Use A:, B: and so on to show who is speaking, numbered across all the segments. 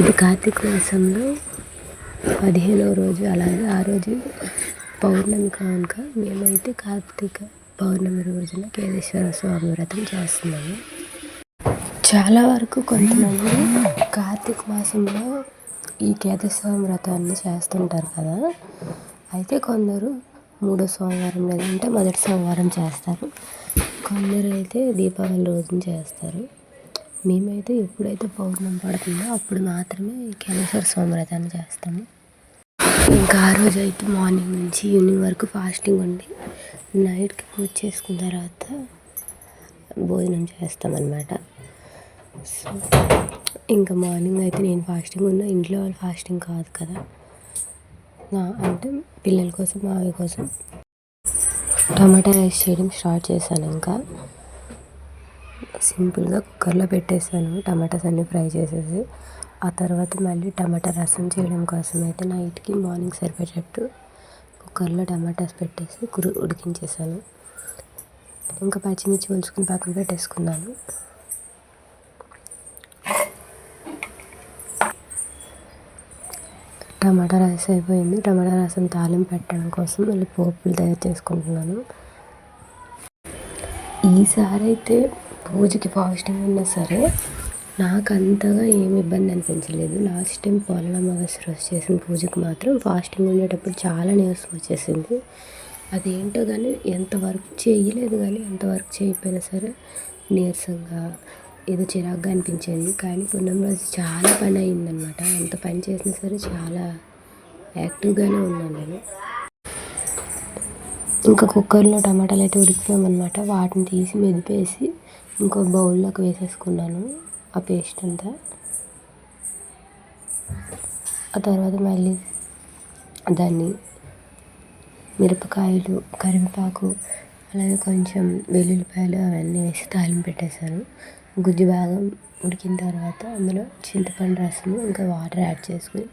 A: ఇది కార్తీక మాసంలో పదిహేనవ రోజు అలాగే ఆ రోజు పౌర్ణమి కనుక మేమైతే కార్తీక పౌర్ణమి రోజున కేదేశ్వర స్వామి వ్రతం చేస్తున్నాము. చాలా వరకు కొంతమంది కార్తీక మాసంలో ఈ కేదేశ్వర వ్రతాన్ని చేస్తుంటారు కదా. అయితే కొందరు మూడో సోమవారం లేదంటే మొదటి సోమవారం చేస్తారు. కొందరు అయితే దీపావళి రోజున చేస్తారు. మేమైతే ఎప్పుడైతే పౌర్ణమి పడుతుందో అప్పుడు మాత్రమే కేదేశ్వర స్వామి వ్రతాన్ని చేస్తాము. ఇంకా ఆ రోజు అయితే మార్నింగ్ నుంచి ఈవినింగ్ వరకు ఫాస్టింగ్ ఉండి నైట్కి పూజ చేసుకున్న తర్వాత భోజనం చేస్తామన్నమాట. సో ఇంకా మార్నింగ్ అయితే నేను ఫాస్టింగ్ ఉన్నా ఇంట్లో వాళ్ళు ఫాస్టింగ్ కాదు కదా. నా అంటే పిల్లల కోసం మావి కోసం టమాటా రైస్ చేయడం స్టార్ట్ చేశాను ఇంకా. సింపుల్గా కుక్కర్లో పెట్టేసాను టమాటాస్ అన్నీ ఫ్రై చేసేసి. ఆ తర్వాత మళ్ళీ టమాటా రసం చేయడం కోసం అయితే నైట్కి మార్నింగ్ సరిపోయేటట్టు కుక్కర్లో టమాటాస్ పెట్టేసి కురు ఉడికించేసాను ఇంకా పచ్చిమిర్చి ఒలుచుకుని పక్కన పెట్టేసుకున్నాను. టమాటా రైస్ అయిపోయింది. టమాటా రసం తాలింపు పెట్టడం కోసం మళ్ళీ పోపులు తయారు చేసుకుంటున్నాను. ఈసారి అయితే పూజకి ఫాస్టింగ్ ఉన్నా సరే నాకు అంతగా ఏమి ఇబ్బంది అనిపించలేదు. లాస్ట్ టైం పోలనమావాస్య రోజు చేసిన పూజకి మాత్రం. ఫాస్టింగ్ ఉండేటప్పుడు చాలా నీరసం వచ్చేసింది. అదేంటో కానీ ఎంత వర్క్ చేయలేదు కానీ ఎంత వర్క్ చేయకపోయినా సరే నీరసంగా ఏదో చిరాగ్గా అనిపించేది. కానీ పున్నం రోజు చాలా పని అయిందనమాట ఎంత పని చేసినా సరే చాలా యాక్టివ్గానే ఉన్నాను నేను. ఇంకా కుక్కర్లో టమాటాలు అయితే ఉడికిపోయామన్నమాట. వాటిని తీసి మెదిపేసి ఇంకో బౌల్లోకి వేసేసుకున్నాను ఆ పేస్ట్ అంతా. ఆ తర్వాత మళ్ళీ దాన్ని మిరపకాయలు కరివేపాకు అలాగే కొంచెం వెల్లుల్లిపాయలు అవన్నీ వేసి తాలింపు పెట్టేశాను. గుజ్జు బాగా ఉడికిన తర్వాత అందులో చింతపండు రసము ఇంకా వాటర్ యాడ్ చేసుకుని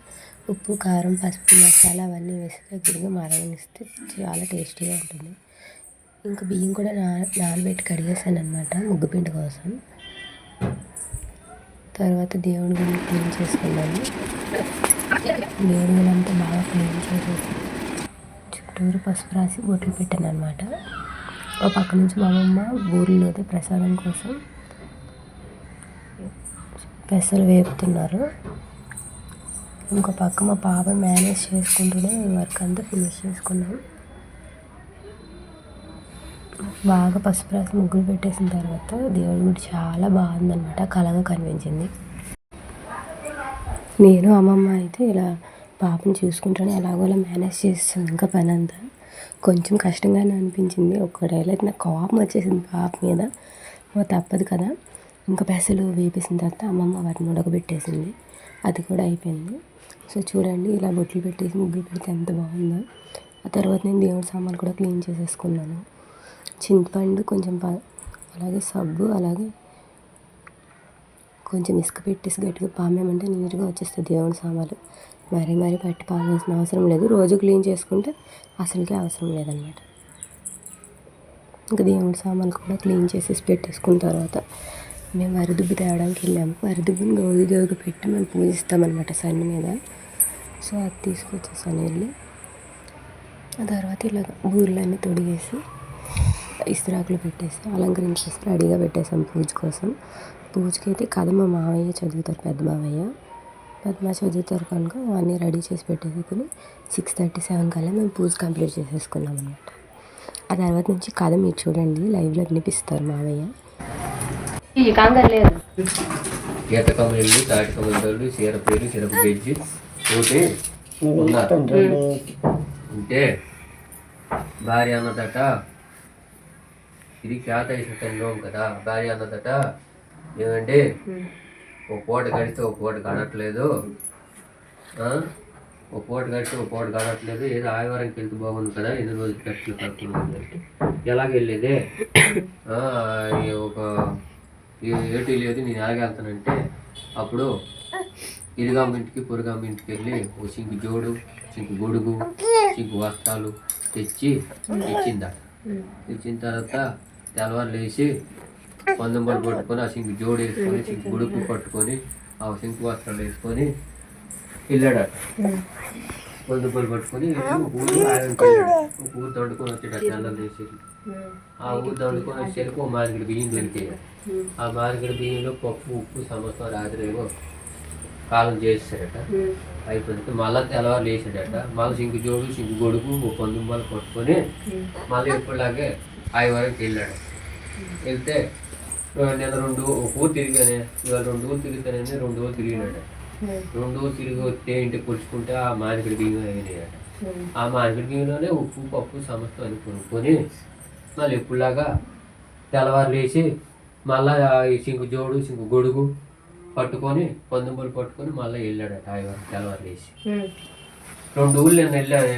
A: ఉప్పు కారం పసుపు మసాలా అవన్నీ వేసి దగ్గరగా మరగనిస్తే చాలా టేస్టీగా ఉంటుంది. ఇంకా బియ్యం కూడా నా నానబెట్టి కడిగేసాను అనమాట ముగ్గుపిండి కోసం. తర్వాత దేవుడి గుడి క్లీన్ చేసుకున్నాను. దేవుడి గుడి అంతా బాగా క్లీన్ చేసేసి చుట్టూరు పసుపు రాసి బొట్లు పెట్టాను అనమాట ఒక పక్క నుంచి మా అమ్మమ్మ ఊరిలో ప్రసాదం కోసం పెసలు వేపుతున్నారు. ఇంకో పక్క మా పాప మేనేజ్ చేసుకుంటూనే వర్క్ అంతా ఫినిష్ చేసుకున్నాం. బాగా పసుపు రాసి ముగ్గులు పెట్టేసిన తర్వాత దేవుడి గుడి చాలా బాగుందనమాట కళగా కనిపించింది. నేను అమ్మమ్మ అయితే ఇలా పాపని చూసుకుంటాను ఎలాగోలా మేనేజ్ చేస్తుంది ఇంకా పని అంతా కొంచెం కష్టంగానే అనిపించింది. ఒక్కడేళ్ళ అయితే నాకు కోపం వచ్చేసింది పాప మీద. తప్పదు కదా. ఇంకా పెసలు వేపేసిన తర్వాత అమ్మమ్మ వాటిని ఉడకబెట్టేసింది. అది కూడా అయిపోయింది. సో చూడండి ఇలా బొట్లు పెట్టేసి ముగ్గులు పెడితే ఎంత బాగుందో. ఆ తర్వాత నేను దేవుడి సామాన్లు కూడా క్లీన్ చేసేసుకున్నాను. చింతపండు కొంచెం అలాగే సబ్బు అలాగే కొంచెం ఇసుక పెట్టేసి గట్టిగా పామేమంటే నీట్గా వచ్చేస్తుంది దేవుడి సామాన్లు. మరీ మరీ పట్టి పామేసిన అవసరం లేదు. రోజు క్లీన్ చేసుకుంటే అసలుకే అవసరం లేదనమాట. ఇంకా దేవుడి సామాన్లు కూడా క్లీన్ చేసేసి పెట్టేసుకున్న తర్వాత మేము వరిదుబ్బు తేవడానికి వెళ్ళాము. వరిదుబ్బుని గౌరీ దేవుడికి పెట్టి మేము పూజిస్తామన్నమాట సన్ని మీద. సో అది తీసుకొచ్చేసాను వెళ్ళి. ఆ తర్వాత ఇలా ఊర్లన్నీ తొడిగేసి ఇస్త్రాకులు పెట్టేసి అలంకరించేసి రెడీగా పెట్టేసాం పూజ కోసం. పూజకి అయితే కథ మా మావయ్య చదువుతారు పెద్ద మావయ్య పెద్ద మా చదువుతారు కనుక అన్నీ రెడీ చేసి పెట్టేసుకుని సిక్స్ థర్టీ సెవెన్ కల్లా మేము పూజ కంప్లీట్ చేసేసుకున్నాం అనమాట ఆ తర్వాత నుంచి కథ మీరు చూడండి లైవ్లో వినిపిస్తారు మావయ్య
B: లేదు.
C: చిరపు గెజ్జి ఉంటే భార్య అన్నదట ఇది ఖ్యాత వేసిన కదా. భార్య అన్నదట ఏమండి? ఒక పూట గడిస్తే ఒక పూట ఆ? ఒక పూట గడిస్తే ఒక పూట గడట్లేదు ఏదో ఆదివారంకి వెళ్తే బాగుంది కదా ఎన్ని రోజులు ఖర్చులు కడుతుంది ఎలాగ వెళ్ళేదే? ఒక ఏటీ లేదు నేను ఎలాగెళ్తానంటే అప్పుడు పొరుగమ్మ ఇంటికి వెళ్ళి ఓ చింకు జోడు చింకు గొడుగు చింకు వస్త్రాలు తెచ్చి ఇచ్చిందట ఇచ్చిన తర్వాత తెల్లవారు లేచి పందెంబడి పట్టుకొని ఆ చింకు జోడు వేసుకొని చింకు గుడుపు పట్టుకొని ఆ సింకు వస్త్రాలు వేసుకొని వెళ్ళాడట. పొలు పట్టుకొని ఊరు ఊరు దండుకొని వచ్చాడు చందలు చేసి ఆ ఊరు దండుకొని వచ్చేసరికి ఒక మార్కెట్ బియ్యం దొరికాయి ఆ మార్కెట్ బియ్యంలో పప్పు ఉప్పు సమస్తం రాత్రి ఏమో కాలం చేసాడట అయిపోయింది మళ్ళా తెల్లవారు లేచాడట. మళ్ళీ సింకు జోడు సింకు గొడుగు ఓ పందుమ్మలు పట్టుకొని మళ్ళీ ఎప్పుడులాగే ఆయి వరకు వెళ్ళాడు. వెళ్తే నేను రెండు ఊరు తిరిగానే ఇవాళ రెండు ఊరు తిరుగుతానని రెండు ఊరు తిరిగినాడు. రెండు ఊరు తిరిగి వస్తే ఇంటికి పులుచుకుంటే ఆ మానికడి బియ్యం అయినాయట. ఆ మానికడి బియ్యంలోనే ఉప్పు పప్పు సమస్తం అని కొనుక్కొని మళ్ళీ ఎప్పుడులాగా తెల్లవారు లేచి మళ్ళా ఈ సింకు జోడు సింకు గొడుగు పట్టుకొని పందుంబలు పట్టుకొని మళ్ళీ వెళ్ళాడట ఆయన తెల్లవారు లేచి. రెండు ఊళ్ళు నేను వెళ్ళానే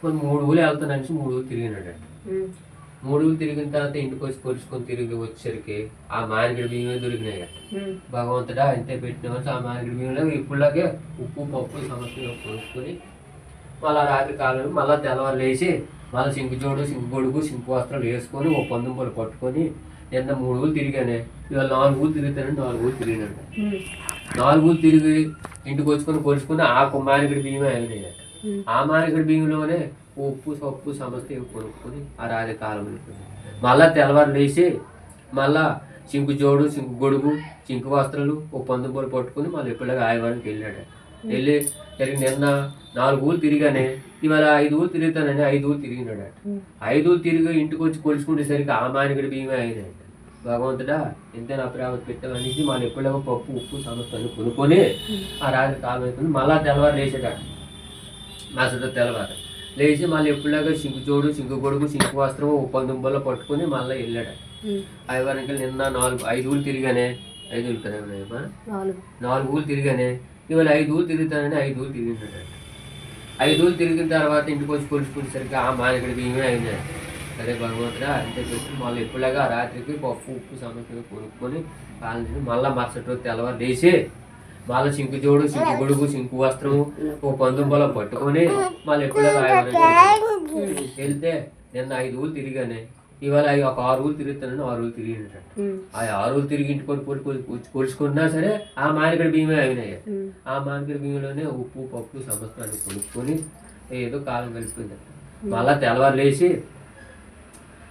C: కొన్ని మూడు ఊళ్ళు వెళ్తానని మూడు ఊళ్ళు తిరిగినాడట. మూడు ఊళ్ళు తిరిగిన తర్వాత ఇంటికి వచ్చి పొలుచుకొని తిరిగి వచ్చేసరికి ఆ మానిగడి బియ్యమే దొరికినాయి. భగవంతుడా అంతే పెట్టిన ఆ మానిగడి బియ్యంలో ఇప్పుడులాగే ఉప్పు పప్పు సమస్యలు కొనుక్కొని మళ్ళా రాత్రి కాలం మళ్ళా తెల్లవారు లేచి మళ్ళీ సింకు జోడు సింకు గొడుగు సింకు వస్త్రాలు వేసుకొని ఓ పందుంపలు పట్టుకొని నిన్న మూడు ఊళ్ళు తిరిగానే. ఇవాళ నాలుగు ఊళ్ళు తిరుగుతానని నాలుగు ఊళ్ళు తిరిగినాడు నాలుగు ఊళ్ళు తిరిగి ఇంటికి వచ్చుకొని కొలుచుకుని ఆ మానిగడి బియ్యమే అయినాయి ఆ మానిగడి బియ్యంలోనే ఉప్పు సొప్పు సమస్త ఇవి కొనుక్కొని ఆ రాత్రి కాలం వెళ్ళిపోయింది మళ్ళా తెల్లవారు లేచి మళ్ళా చింకు జోడు చింకు గొడుగు చింకు వస్త్రాలు ఓ పందుబోలు పట్టుకుని మళ్ళీ ఎప్పుడులాగా ఆయవారికి వెళ్ళాడు. వెళ్ళి తిరిగి నిన్న నాలుగు ఊళ్ళు తిరిగానే ఇవాళ ఐదు ఊళ్ళు తిరుగుతానని ఐదు ఊళ్ళు తిరిగినాడు ఐదు ఊళ్ళు తిరిగి ఇంటికి వచ్చి కొలుచుకునేసరికి ఆ మానిగడి బియ్యమే అయినాయి భగవంతుడా ఎంత నా ప్రేమ పెట్టామనేసి మళ్ళీ ఎప్పుడేమో పప్పు ఉప్పు సమస్తాన్ని కొనుక్కొని ఆ రాత్రి కాలం అయిపోయింది. మళ్ళా తెల్లవారు లేచాడు మరుసటి తెల్లవారు. లేచి మళ్ళీ ఎప్పుడులాగా సింకు జోడు సింకు గొడుగు సింకు వస్త్రం ఉప్ప దుంపలో పట్టుకొని మళ్ళీ వెళ్ళాడు. ఐవారికి నిన్న నాలుగు ఐదు ఊళ్ళు తిరిగానే. ఐదు ఊళ్ళు కదా ఉన్నాయమ్మా?
B: నాలుగు.
C: ఊళ్ళు తిరిగానే. ఇవాళ ఐదు ఊళ్ళు తిరుగుతానని ఐదు ఊళ్ళు తిరిగినాడు ఐదు ఊళ్ళు తిరిగిన తర్వాత ఇంటికి వచ్చి కొలుచుకునేసరికి ఆ మానగడి బియ్యమే అయినాయి సరే భగవంతుడా అంతే చెప్పి మళ్ళీ ఎప్పుడులాగా రాత్రికి పప్పు ఉప్పు సమస్యలు కొనుక్కొని కాలని మళ్ళీ మరుసటి రోజు తెల్లవారు లేచి మళ్ళీ సింకు జోడు సింకు గొడుగు సింకు వస్త్రము ఓ పందుంబలో పట్టుకొని మళ్ళీ ఆయన వెళ్తే నిన్న ఐదు ఊళ్ళు తిరిగానే. ఇవాళ అవి ఒక ఆరు ఊళ్ళు తిరుగుతానని ఆరు ఊళ్ళు తిరిగినట్టు. ఆ ఆరు ఊళ్ళు తిరిగి ఇంటికి కొనుక్కొని కొనుక్కొని కొలుచుకున్నా సరే ఆ మానికడి బియ్యమే అయినాయి ఆ మానికడి బియ్యంలోనే ఉప్పు పప్పు సమస్తాన్ని కొనుక్కొని ఏదో కాలం కలిసిపోయిందట మళ్ళా తెల్లవారు లేచి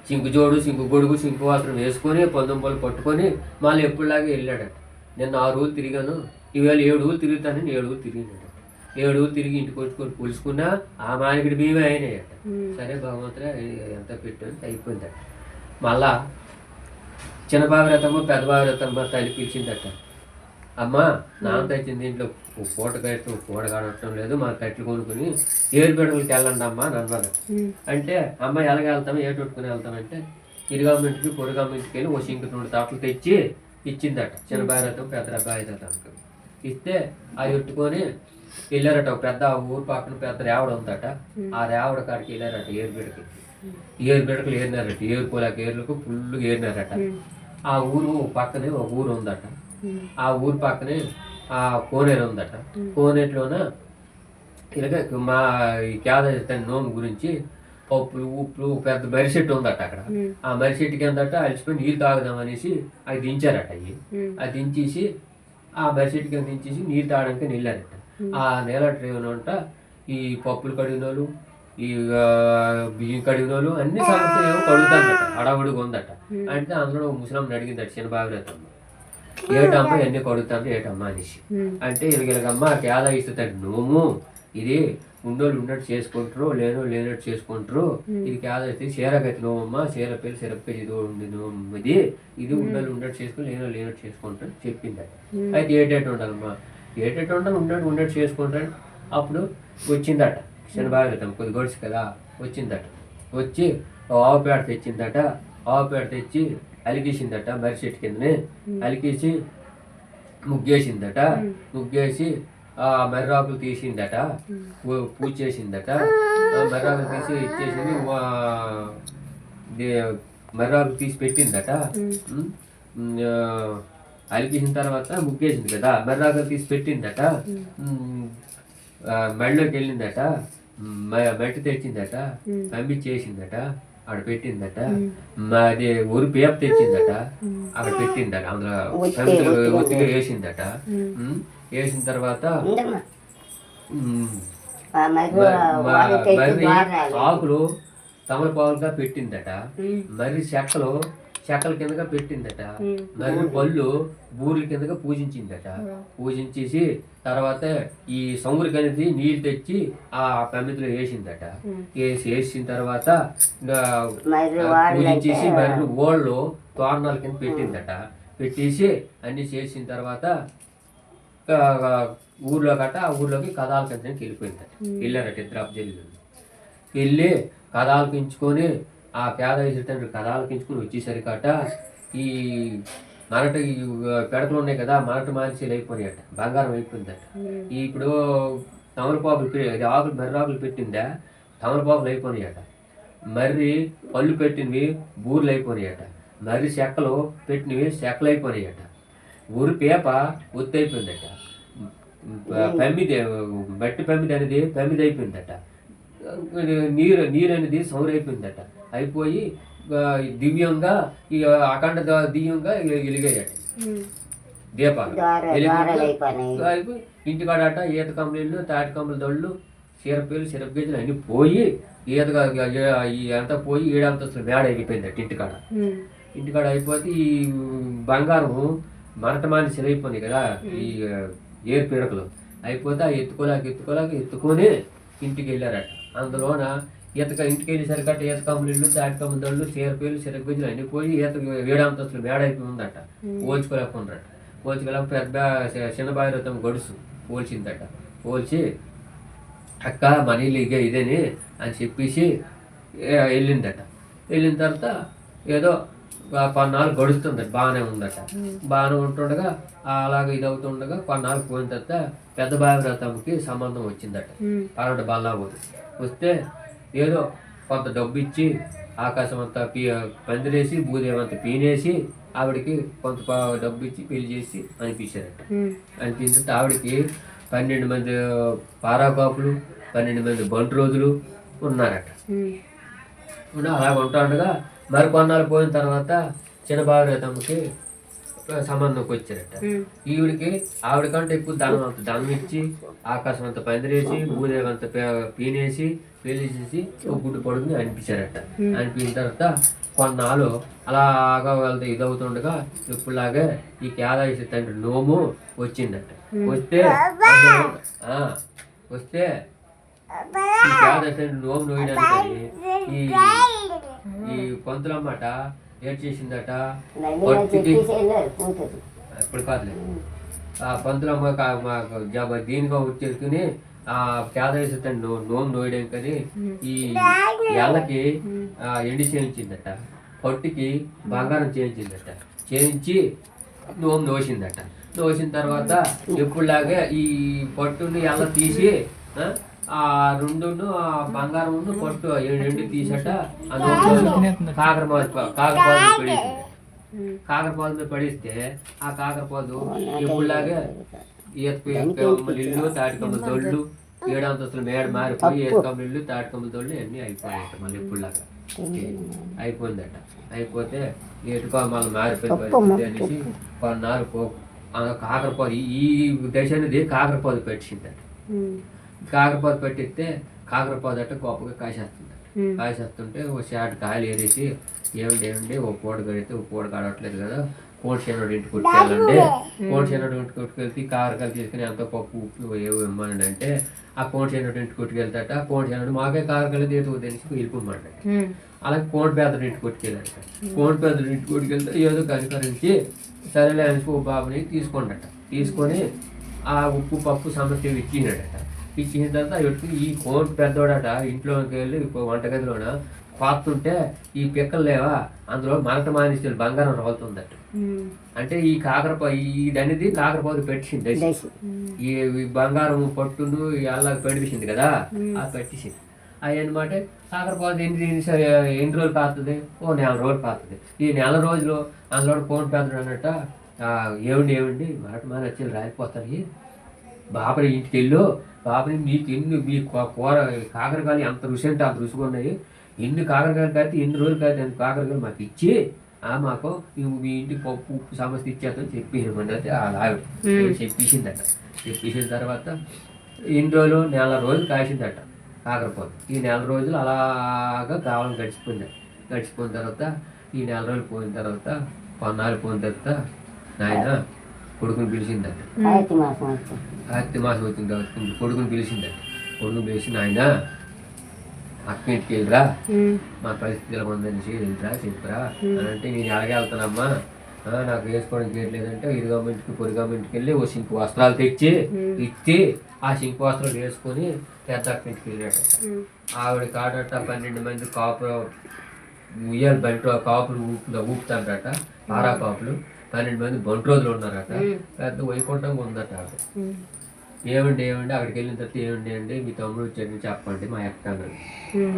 C: సింకు జోడు సింకు గొడుగు సింకు వాసన వేసుకొని పొందంపలు పట్టుకొని మళ్ళీ ఎప్పుడులాగే వెళ్ళాడట. నిన్న ఆరు ఊళ్ళు తిరిగాను. ఈవేళ ఏడు ఊళ్ళు తిరుగుతానని ఏడు ఊళ్ళు తిరిగినాడు. ఏడు ఊళ్ళు తిరిగి ఇంటికి వచ్చుకొని పులుసుకున్నా ఆ మానికడి బియ్యమే అయినాయట. సరే భగవంతుడా ఎంత పెట్టాను అయిపోయిందట. మళ్ళా చిన్న భాగరథమ్మ పెద్ద భాగరథమ్మ తల్లి పిలిచిందట అమ్మ నాన్న తెచ్చింది దీంట్లో పూట కట్టు పూట కానటం లేదు మా కట్లు కొనుక్కుని ఏరు పెడకలకి వెళ్ళండి అమ్మా అని అంటే అమ్మ ఎలాగ వెళ్తాం ఏ కొట్టుకుని వెళ్తామంటే ఇరుగమ్మింటికి పొరుగమ్మింటికి వెళ్ళి ఓ సింకు రెండు తాటలు తెచ్చి ఇచ్చిందట. చిన్న భారతం పెద్ద భారతానికి ఇస్తే అవి పెట్టుకొని వెళ్ళారట ఒక పెద్ద ఊరు పక్కన పెద్ద రేవడ ఉందట. ఆ రేవడ కాడికి వెళ్ళారట ఏరు బిడకి ఏరు బిడకలు ఏరినారట. ఏరు పొలాకి ఏర్లకు ఫుల్గా ఏరినారట. ఆ ఊరు పక్కనే ఒక ఊరు ఉందట. ఆ ఊరు పక్కనే ఆ కోనేరు ఉందట. కోనేరులోన ఇలాగ మా ఈ కేదారి నోము గురించి పప్పులు ఉప్పులు పెద్ద మర్రి చెట్టు ఉందట అక్కడ. ఆ మర్రి చెట్టుకి ఏందట అలసిపోయి నీళ్ళు తాగుదాం అనేసి అది దించారట అవి అది దించేసి ఆ చెట్టు కింద దించేసి నీళ్ళు తాగడానికి నీళ్ళారట ఆ నేల అంట ఈ పప్పులు కడిగిన వాళ్ళు ఈ బియ్యం కడిగిన వాళ్ళు అన్ని సమస్యలు ఏమో అడవుడిగా ఉందట. అంటే అందులో ముసలమ్మని అడిగిందట చిన్న బాబురేతమ్మ ఏటమ్మా ఎన్ని కడుగుతాను ఏటమ్మా అనేసి. అంటే ఇలాగమ్మ కేదా ఇస్తుంది నోము. ఇది ఉన్నోళ్ళు ఉన్నట్టు చేసుకుంటారు లేనో లేనట్టు చేసుకుంటారు. ఇది కేదా ఇస్తే చీరగతి నోమమ్మ చీర పేరు సిరప్ప ఇది ఉంది ఇది ఇది ఉన్నోళ్ళు ఉన్నట్టు చేసుకుని లేనో లేనట్టు చేసుకుంటారు చెప్పిందట. అయితే ఏటేట ఉండాలమ్మా? ఏటేట ఉండాలి? ఉన్నట్టు ఉన్నట్టు చేసుకుంటాడు అప్పుడు వచ్చిందట. శనిభాగతం కొద్ది గడుసు కదా వచ్చిందట. వచ్చి ఆవు పేడ తెచ్చిందట. ఆవు పేడ తెచ్చి అలిగేసిందట మర్రి చెట్టు కిందనే. అలిగేసి ముగ్గేసిందట. ముగ్గేసి మర్రాకులు తీసిందట. పూ- పూజ చేసిందట. ఆ. మర్రాకులు తీసి ఇచ్చేసింది. మర్రాకులు తీసి పెట్టిందట. అలిగేసిన తర్వాత ముగ్గేసింది కదా. మర్రాకులు తీసి పెట్టిందట. మెడలోకి వెళ్ళిందట. మట్టి తెచ్చిందట పంపించేసిందట. ఆడ పెట్టిందట. మాది ఊరు పేప తెచ్చిందట. అక్కడ పెట్టిందట. అందులో ఒత్తిగా వేసిందట. వేసిన తర్వాత
D: మరి.
C: ఆకులు తమలపాకులుగా పెట్టిందట. మర్రి చెక్కలు చెక్కల కిందగా పెట్టిందట. మర్రి పళ్ళు బూర్ల కిందగా పూజించిందట. పూజించేసి తర్వాత ఈ సముద్రకి అనేది నీళ్ళు తెచ్చి ఆ పెమిదిలో వేసిందట. వేసి వేసిన తర్వాత
D: మరి
C: పూజించేసి మర్రి ఓళ్ళు తోరణాల కింద పెట్టిందట. పెట్టేసి అన్ని చేసిన తర్వాత ఊర్లో గట్ట ఆ ఊర్లోకి కథాల కిందకి వెళ్ళిపోయిందట. వెళ్ళారట ఇద్దరు అబ్జల్లు. వెళ్ళి కథాలకించుకొని ఆ పేద తండ్రి కథాలకించుకొని వచ్చేసరికట ఈ మరట ఈ పెడకలు ఉన్నాయి కదా మరట మాల్చీలు అయిపోయాయట బంగారం అయిపోయిందట. ఈ ఇప్పుడు తమలపాకులు పె- ఇది ఆకులు పెట్టిందా తమలపాకులు అయిపోయాయట మర్రి పళ్ళు పెట్టినవి బూర్లు అయిపోయాయట మర్రి చెక్కలు పెట్టినవి చెక్కలు అయిపోయాయట ఊరి పేప ఒత్తి అయిపోయిందట. పెమ్మిది మట్టి పెమ్మిది అనేది పెమ్మిది అయిపోయిందట. నీరు నీరు అనేది సౌరైపోయిందట అయిపోయి దివ్యంగా ఈ అఖండ దివ్యంగా వెలిగాయట దీపాలు. అయిపోయి ఇంటికాడట ఈత కంపెనీలు తాటి కంపెనీల దొళ్ళు సిరపేలు సిరప్ గేజీలు అన్ని పోయి ఈతగా ఈ అంతా పోయి ఏడంతస్తులు మేడ అయిపోయిందట ఇంటికాడ. ఇంటికాడ అయిపోతే ఈ బంగారం మరట మానిసలు అయిపోయినాయి కదా ఈ ఏరు పీడకలు. అయిపోతే ఆ ఎత్తుకోలేక ఎత్తుకోలేక ఎత్తుకొని ఇంటికి వెళ్ళారట. అందులోన ఈతక ఇంటికి వెళ్ళేసరికట ఈత కమ్ములు తాటి కమ్ముల దళ్ళు చీరపేలు సిరగజ్జులు అన్ని పోయి ఈత ఏడంతస్తులు మేడ అయిపోయి ఉందట పోల్చుకోలేకున్నారట పోల్చుకోలేక పెద్ద చిన్న బాయిరతం గడుసు పోల్చిందట. పోల్చి అక్క మన ఇల్లు ఇదే ఇదేని అని చెప్పేసి వెళ్ళిందట. వెళ్ళిన తర్వాత ఏదో కొన్నాళ్ళు గడుస్తుందట బాగానే ఉందట. బాగానే ఉంటుండగా అలాగ ఇది అవుతుండగా కొన్నాళ్ళు పోయిన తర్వాత పెద్ద బావిరథంకి సంబంధం వచ్చిందట. పరవట బల్లాబోదు వస్తే ఏదో కొంత డబ్బు ఇచ్చి ఆకాశం అంతా పీ పందిరేసి భూదేవం అంతా పీనేసి ఆవిడకి కొంత డబ్బు ఇచ్చి పెళ్ళి చేసి అనిపించారట. అనిపించిన ఆవిడకి పన్నెండు మంది పారాకాపులు పన్నెండు మంది బంటు రోజులు ఉన్నారట ఉన్న అలా ఉంటా ఉండగా మరి కొన్నాళ్ళు పోయిన తర్వాత చిన్నబాబు తమకి సంబంధంకి వచ్చారట. ఈవిడికి ఆవిడకంటే ఎక్కువ ధనం అంత ధనం ఇచ్చి ఆకాశం అంత పందిరేసి భూదేవి అంత పీనేసి పెళ్ళి చేసి ఒక గుడ్డు పడుకుని అనిపించారట. అనిపించిన తర్వాత కొన్నాళ్ళు అలాగా వెళ్తే ఇదవుతుండగా ఇప్పుడులాగే ఈ కేదాయిషి తండ్రి నోము వచ్చిందట. వస్తే వస్తే ఈ కేదాయిషి తండ్రి నోము నోయడానికి ఈ ఈ పంతులమ్మట ఏం చేసిందట? ఇప్పుడు కాదులేదు ఆ పంతులమ్మ కా- మాకు జబ దీనిగా వచ్చేసుకుని ఆ నో నోము నోయడం కానీ ఈ ఎల్లకి ఎండి చేయించిందట. పొట్టికి బంగారం చేయించిందట. చేయించి నోము నోసిందట. నోసిన తర్వాత ఎప్పుడులాగే ఈ పట్టుని ఎల్ల తీసి ఆ, ఆ రెండును ఆ బంగారం పట్టు ఆ రెండు తీసట అందులో కాకరపాదు కాకరపాదు పడేసిందట కాకరపాదు మీద పడిస్తే ఆ కాకరపాదు ఎప్పుడులాగే ఈతకమ్మల ఇల్లు తాటికమ్మల దొళ్ళు ఏడంతస్తుల మేడ మారిపోయి ఈతకమ్మల ఇల్లు తాటికమ్మల దొళ్ళు అన్నీ అయిపోయాయట మళ్ళీ ఎప్పుడులాగా అయిపోయిందట అయిపోతే ఏటుకో మళ్ళీ మారిపోయి పరిస్థితి అనేసి కొన్నాళ్ళు పో ఆ కాకరపాదు ఈ- ఈ దశ అనేది కాకరపాదు పెట్టిందట కాకరపాదు పెట్టిస్తే కాకరపాదు అట్ట గొప్పగా కాసేస్తుంది. కాసేస్తుంటే ఓ షాట్ కాయలు ఏరేసి ఏమిటి ఏమిటి ఓ పూట కడితే ఓ పూట కడవట్లేదు కదా. కోడి శనడు ఇంటికి కొట్టుకెళ్ళండి కోడి శనడు ఇంటికి కొట్టుకెళ్తే కాకరకాయలు తీసుకుని ఎంత పప్పు ఉప్పు ఏవో ఇమ్మనండి అంటే ఆ కోడి శనడు ఇంటికి కొట్టుకెళ్తాట. కోడి శనడు మాకే కాకరకాయలు తీరుతూ తెలిసి వెళ్ళిపోమండి అలాగే కోడి పేదలు ఇంటికి కొట్టుకెళ్ళాడు కోడి పేదలు ఇంటికి కొట్టుకెళ్తే ఏదో కనికరించి సరేలే అని ఓ బాబుని తీసుకుండట. తీసుకొని ఆ ఉప్పు పప్పు సమస్య ఇచ్చినాడట ఇచ్చిన తర్వాత ఈ కోడి పెద్దోడట ఇంట్లోకి వెళ్ళి వంటగదిలోన కోస్తుంటే ఈ పిక్కలు లేవా? అందులో మరట మానేసి బంగారం రాలుతుందట. అంటే ఈ కాకరపా ఇది అనేది కాకరపాదు పెట్టింది ఈ బంగారం పట్టును అలా పెట్టింది కదా? ఆ పెట్టేసింది. అవి అనమాట కాకరపాదు ఎన్ని ఎన్ని రోజులు కాస్తుంది ఓ నెల రోజులు కాస్తుంది ఈ నెల రోజులు అందులో కోన్ పెద్దడు అన్నట్ట ఆ, ఏమండి ఏమండి మాట మన వచ్చి రాలిపోతాయి బాబరి ఇంటికి వెళ్ళు. బాబరి మీకు ఎన్ని మీ కూ- కూర కాకరకాయలు ఎంత రుచి అంటే అంత రుచిగా ఉన్నాయి. ఎన్ని కాకరకాయలు కాదు ఎన్ని రోజులు కాదు ఎన్ని కాకరకాయలు మాకు ఇచ్చి ఆ మాకు మీ ఇంటికి పప్పు ఉప్పు సమస్య ఇచ్చేస్తాం చెప్పి అంటే వాళ్ళ ఆవిడ చెప్పేసిందట. చెప్పేసిన తర్వాత ఇన్ని రోజులు నెల రోజులు కాసిందట కాకరపోతు ఈ నెల రోజులు అలాగా కావాలని గడిచిపోయింది. గడిచిపోయిన తర్వాత ఈ నెల రోజులు పోయిన తర్వాత కొన్నాళ్ళు పోయిన తర్వాత నాయన కొడుకుని పిలిచిందట.
D: కార్తీ మాసం వచ్చింది
C: కార్తీక మాసం వచ్చిన తర్వాత కొడుకుని పిలిచిందట. కొడుకుని పిలిచి నాయన అక్క ఇంటికి వెళ్ళిరా మా పరిస్థితి ఎలా ఉందని వెళ్ళిరా చెప్పురా? అని అంటే నేను ఎలాగే వెళ్తానమ్మా. నాకు వేసుకోవడానికి లేదంటే ఇది గవర్నమెంట్కి పొరి గవర్నమెంట్కి వెళ్ళి ఓ సింకు వస్త్రాలు తెచ్చి ఇచ్చి ఆ సింకు వస్త్రాలు వేసుకొని పెద్ద అక్క ఇంటికి వెళ్ళాడు ఆవిడ కాడట పన్నెండు మంది కాపు ఉయ్యాలు బంట కాపులు ఊపుతా ఊపుతాడట ఆరా కాపులు పన్నెండు మంది బంటు రోజులు ఉన్నారట పెద్ద వైకుంఠంగా ఉందట ఏమండి ఏమండి? అక్కడికి వెళ్ళిన తర్వాత ఏమండి అండి? మీ తమ్ముడు వచ్చాడని చెప్పండి మా అక్క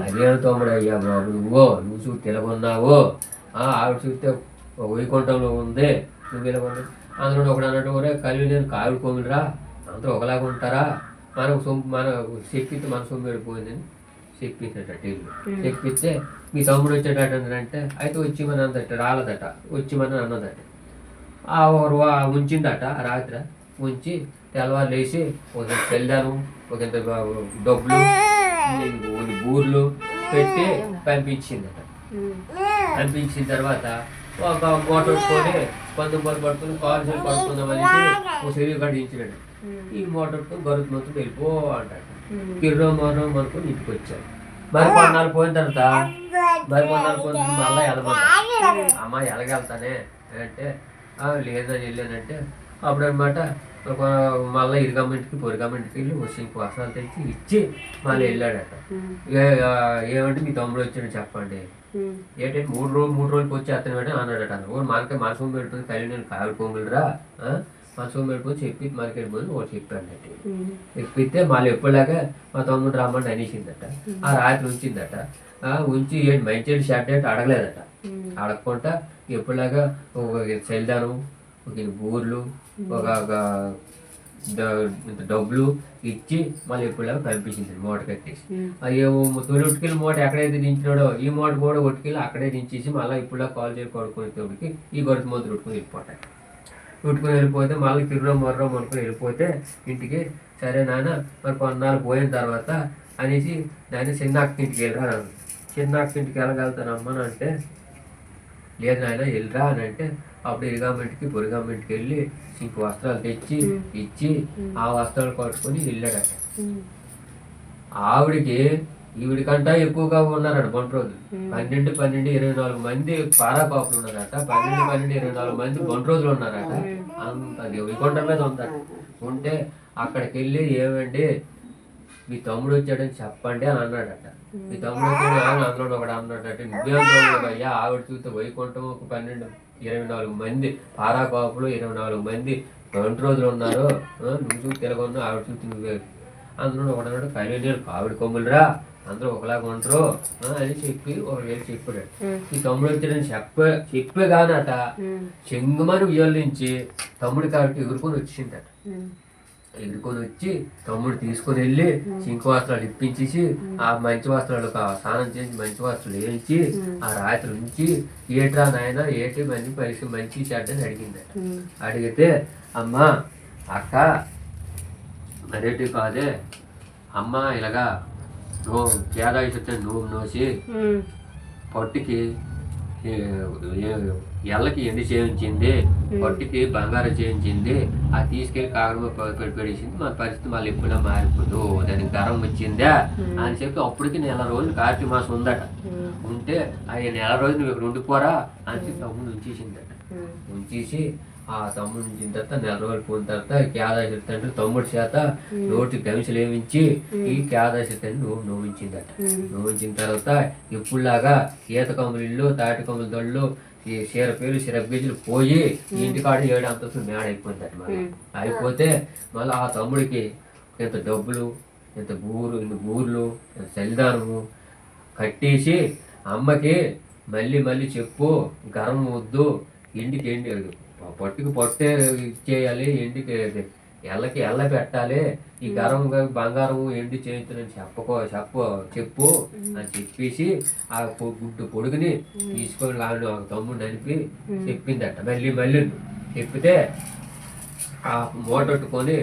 C: అదేం తమ్ముడు అయ్యా బాబు నువ్వు నువ్వు చూసి తెలగొన్నావు ఆ, ఆవిడ చూస్తే వైకుంఠంలో ఉంది. నువ్వు తెలగొన్నా అందులో ఒకడు అన్నట్టు కూడా కలివి నేను కావిడి కోమిరా అందరూ ఒకలాగా ఉంటారా? మనకు సొమ్ము మన చెప్పితే మన సొమ్ము వెళ్ళిపోయిందని చెప్పిందట చెప్పిస్తే మీ తమ్ముడు వచ్చేటట్టు అంటే అయితే వచ్చి మన అందట రాలేదట. వచ్చి మన అన్నదట. ఉంచిందట ఆ రాత్రి. ఉంచి తెల్లవారు లేచి ఒక తెల్లాను ఒక డబ్బులు కొన్ని బూర్లు పెట్టి పంపించిందట. పంపించిన తర్వాత ఒక మూట పట్టుకొని పంతొమ్మిది పట్టుకొని కాలు చేసి పట్టుకుందామని ఒక చెరువు కట్టించినాడు ఈ మూట పట్టుకొని గరుతు మొత్తం వెళ్ళిపో అంటాడు. కిర్రో మరో అనుకుని ఇంటికి వచ్చాడు. మరి కొన్నాళ్ళు పోయిన తర్వాత మరి కొన్నాళ్ళు పోయిన తర్వాత మళ్ళీ వెళ్ళమన్నా అమ్మ ఎలాగెళ్తానే అంటే "ఆ, లేదని వెళ్ళానంటే అప్పుడు అనమాట మళ్ళీ ఇది గవర్నమెంట్కి పొరి గవర్నమెంట్కి వెళ్ళి వచ్చి వస్త్రాలు తెచ్చి ఇచ్చి మళ్ళీ వెళ్ళాడట. ఏమంటే మీ తమ్ముడు వచ్చాడు చెప్పండి. ఏంటంటే మూడు రోజులు మూడు రోజులకి వచ్చి అతను వెంటనే అన్నాడట. ఓ మనకి మనసం పెట్టుకుని కలిగి నేను కావిడి పొంగులురా మనసం పెట్టుకొని చెప్పి మనకి వెళ్ళిపోయి ఓ చెప్పాడట ఎక్కితే మళ్ళీ ఎప్పుడులాగా మా తమ్ముడు రమ్మంటే అనేసిందట. ఆ రాత్రి ఉంచిందట. ఆ, ఉంచి ఏంటి మంచి షర్ట్ అంటే అడగలేదట. అడగకుండా ఎప్పుడులాగా ఒక సెల్దాను ఒక బూర్లు ఒక డబ్బులు ఇచ్చి మళ్ళీ ఎప్పుడులాగా పంపించింది మూట కట్టేసి. అయ్యో తొలి ఉట్టుకెళ్ళి మూట ఎక్కడైతే దించినాడో ఈ మూట కూడా ఉట్టుకెళ్ళి అక్కడే దించేసి మళ్ళీ ఇప్పుడులా కాల్ చేసి కొడుకునే తోడికి ఈ గొడవ మందులు ఉట్టుకుని వెళ్ళిపోతాయి. ఉట్టుకుని వెళ్ళిపోతే మళ్ళీ కిర్రో మర్రో అనుకుని వెళ్ళిపోతే ఇంటికి సరే నాన్న మరి కొన్నాళ్ళు పోయిన తర్వాత అనేసి నాయన చిన్న అక్క ఇంటికి వెళ్ళరా. చిన్న అక్క ఇంటికి వెళ్ళగలుగుతాను అమ్మను అంటే లేదు నాయన వెళ్ళరా అని అంటే అప్పుడు ఇరుగామెంట్కి పొరిగామెంట్కి వెళ్ళి ఇంక వస్త్రాలు తెచ్చి ఇచ్చి ఆ వస్త్రాలు కట్టుకొని వెళ్ళాడట. ఆవిడికి ఈవిడికంటా ఎక్కువగా ఉన్నారట బంటు రోజులు పన్నెండు పన్నెండు ఇరవై నాలుగు మంది పారాపాపులు ఉన్నారట. పన్నెండు పన్నెండు ఇరవై నాలుగు మంది బంటు రోజులు ఉన్నారట. అంత వైకుంఠ మీద ఉందట. ఉంటే అక్కడికి వెళ్ళి ఏమండి మీ తమ్ముడు వచ్చాడని చెప్పండి అని అన్నాడట. మీ తమ్ముడు వచ్చాడు "ఆ, అందులో ఒకడు నువ్వేం తమ్ముడు అయ్యా ఆవిడ చూస్తే వైకుంఠం ఒక పన్నెండు ఇరవై నాలుగు మంది పారాకాపులు ఇరవై నాలుగు మంది రెండు రోజులు ఉన్నారు నువ్వు చూసి తెలుగున్నా ఆవిడ చూసి నువ్వే. అందులో ఒకడు అన్నాడు కళ్యాణి ఆవిడ కొమ్ములురా అందరూ ఒకలాగా ఉంటారు అని చెప్పి ఒక వేలు చెప్పాడు. ఈ తమ్ముడు వచ్చాడని చెప్ప చెప్పే కానట చెంగుమని ఉయ్యాల నుంచి తమ్ముడి కాబట్టి ఎగురుకొని వచ్చిందట. ఎదుర్కొని వచ్చి తమ్ముడు తీసుకొని వెళ్ళి చింకు వస్త్రాలు ఇప్పించేసి ఆ మంచి వస్త్రాలు స్నానం చేసి మంచి వస్త్రాలు వేయించి ఆ రాత్రి ఉంచి ఏట్రా నాయన ఏటి మంచి పైసలు మంచి అని అడిగింది అడిగితే అమ్మా అక్క మరేటి కాదే? అమ్మ ఇలాగా నువ్వు కేదాయిస్తే నువ్వు నోసి పొట్టికి ఎల్లకి ఎండి చేయించింది? పొట్టికి బంగారం చేయించింది. అది తీసుకెళ్ళి కాగడలో పెట్టి పడేసింది. మన పరిస్థితి మళ్ళీ ఎప్పుడో మారిపోదు. దానికి గరం వచ్చిందా? అని చెప్పి అప్పటికి నెల రోజులు కార్తీక మాసం ఉందట. ఉంటే ఆ నెల రోజులు ఇక్కడ ఉండిపోరా? అని చెప్పి తమ్ముడు ఉంచేసిందట. ఉంచేసి ఆ తమ్ముడు ఉంచిన తర్వాత నెల రోజులు పోయిన తర్వాత కేదాసి తండ్రి తమ్ముడి చేత నోటి గమిసలు ఈ కేదాసి తండ్రి నువ్వు నోవించిందట. నోవించిన తర్వాత ఇప్పుడులాగా ఈత కమ్ములు ఇల్లు తాటి కమ్ముల దొళ్ళు ఈ చీర పేరు చీర గేజీలు పోయి ఇంటికాడ ఏడు అంతస్తులు మేడ అయిపోయిందట మళ్ళీ. అయిపోతే మళ్ళీ ఆ తమ్ముడికి ఇంత డబ్బులు ఇంత బూరు ఇంత బూర్లు ఇంత సెల్దానము కట్టేసి అమ్మకి మళ్ళీ మళ్ళీ చెప్పు గరం వద్దు ఎండికి ఎండి పట్టుకు పొట్టే ఇచ్చేయాలి ఎండికి ఎల్లకి ఎల్ల పెట్టాలి. ఈ గరం బంగారం ఎండి చేయించునని చెప్పకో చెప్పు చెప్పు అని చెప్పేసి ఆ గుడ్డు పొడుగుని తీసుకొని ఆవిడ ఒక తమ్ముడు నడిపి చెప్పిందట. మళ్ళీ మళ్ళీ చెప్పితే ఆ మూట పెట్టుకొని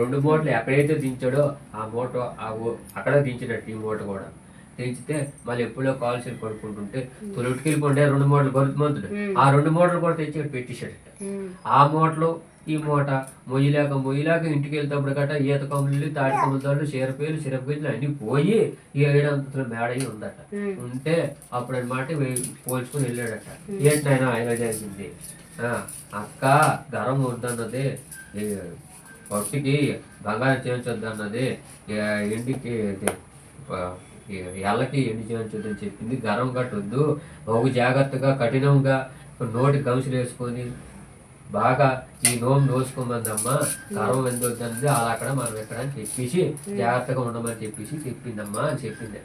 C: రెండు మూటలు ఎక్కడైతే దించాడో ఆ మూట ఆ అక్కడ దించినట్టు ఈ మూట కూడా. దించితే మళ్ళీ ఎప్పుడో కాల్సి పడుకుంటుంటే తొలిటికెళ్ళిపోండే రెండు మూటలు గొరుతుమంతుడు ఆ రెండు మూటలు కూడా తెచ్చి పెట్టేశాడట. ఆ మూటలు ఈ మూట మొయ్యలేక మొయ్యలేక ఇంటికి వెళ్తేప్పుడు గట్ట ఈత కొమ్మలు తాటి కొమ్మలు చీరపేలు సిరపేలు అన్ని పోయి ఈ ఏడంతల మేడయి ఉందట. ఉంటే అప్పుడు అనమాట పోల్చుకొని వెళ్ళాడట. ఏంటైనా ఆయన జరిగింది ఆ, అక్క గరం వద్దన్నది. ఈ పొట్టికి బంగారం చేయించొద్దు అన్నది ఎండికి ఇది, ఆ, ఈ ఎల్లకి ఎండి చేయించొద్దు అని చెప్పింది. గరం కట్టొద్దు. ఒక జాగ్రత్తగా కఠినంగా నోటి గంసులు వేసుకొని బాగా ఈ నోము నోసుకోమందమ్మా గర్వం ఎందుకు అలా అక్కడ మనం ఎక్కడ అని చెప్పేసి జాగ్రత్తగా ఉండమని చెప్పేసి చెప్పిందమ్మా అని చెప్పింది.